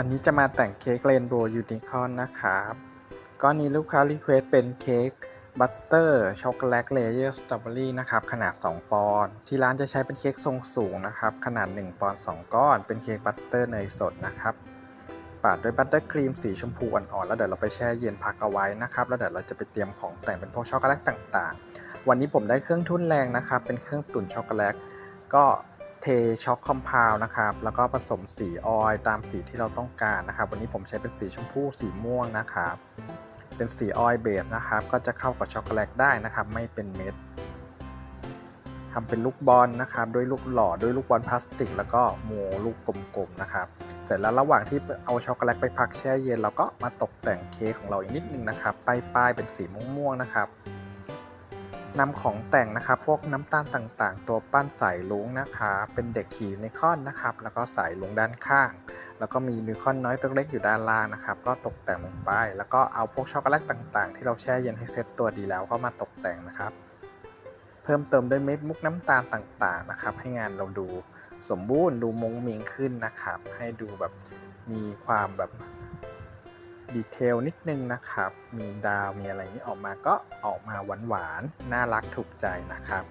วันนี้จะมาแต่งเค้กเรนโบว์ยูนิคอร์นนะครับก้อนนี้ลูกค้ารีเควสเป็นเค้กบัตเตอร์ช็อกโกแลตเลเยอร์สตรอเบอรี่นะครับขนาด 2 ปอนด์ที่ร้านจะใช้เป็นเค้กทรงสูงนะครับ ขนาด 1 ปอนด์2ก้อน เป็นเค้กบัตเตอร์เนยสดนะครับปาดด้วยบัตเตอร์ครีมสีชมพูอ่อนๆแล้วเดี๋ยวเราไปแช่เย็นพักเอาไว้นะครับแล้วเดี๋ยวเราจะไปเตรียมของแต่งเป็นพวกช็อกโกแลตต่าง ๆ วันนี้ผมได้เครื่องทุ่นแรงนะครับเป็นเครื่องตุ๋นช็อกโกแลตก็ ทช็อกคอมเพลนะครับ แล้วก็ผสมสีออยตามสีที่เราต้องการนะครับ วันนี้ผมใช้เป็นสีชมพูสีม่วงนะครับ เป็นสีออยเบสนะครับ ก็จะเข้ากับช็อกโกแลตได้นะครับ ไม่เป็นเม็ดทำเป็นลูกบอลนะครับ ด้วยลูกหล่อด้วยลูกบอลพลาสติก แล้วก็โมลูกกลมๆนะครับ เสร็จแล้วระหว่างที่เอาช็อกโกแลตไปพักแช่เย็นเราก็มาตกแต่งเค้กของเราอีกนิดนึงนะครับป้ายๆเป็นสีม่วงๆนะครับ นำของแต่งนะครับ พวกน้ำตาลต่างๆ ตัวปั้นใส่ลุงนะคะเป็นเด็กขี่นิคอนนะครับ แล้วก็ใส่ลงด้านข้าง แล้วก็มีนิคอนน้อยตัวเล็กอยู่ด้านล่างนะครับ ก็ตกแต่งลงไป แล้วก็เอาพวกช็อกโกแลตต่างๆ ที่เราแช่เย็นให้เซ็ตตัวดีแล้วก็มาตกแต่งนะครับ เพิ่มเติมด้วยเม็ดมุกน้ำตาลต่างๆนะครับ ให้งานเราดูสมบูรณ์ดูมงมิงขึ้นนะครับ ให้ดูแบบมีความแบบ ดีเทลนิดนึงนะครับ มีดาวมีอะไรนี้ออกมาก็ออกมาหวานๆ น่ารักถูกใจนะครับ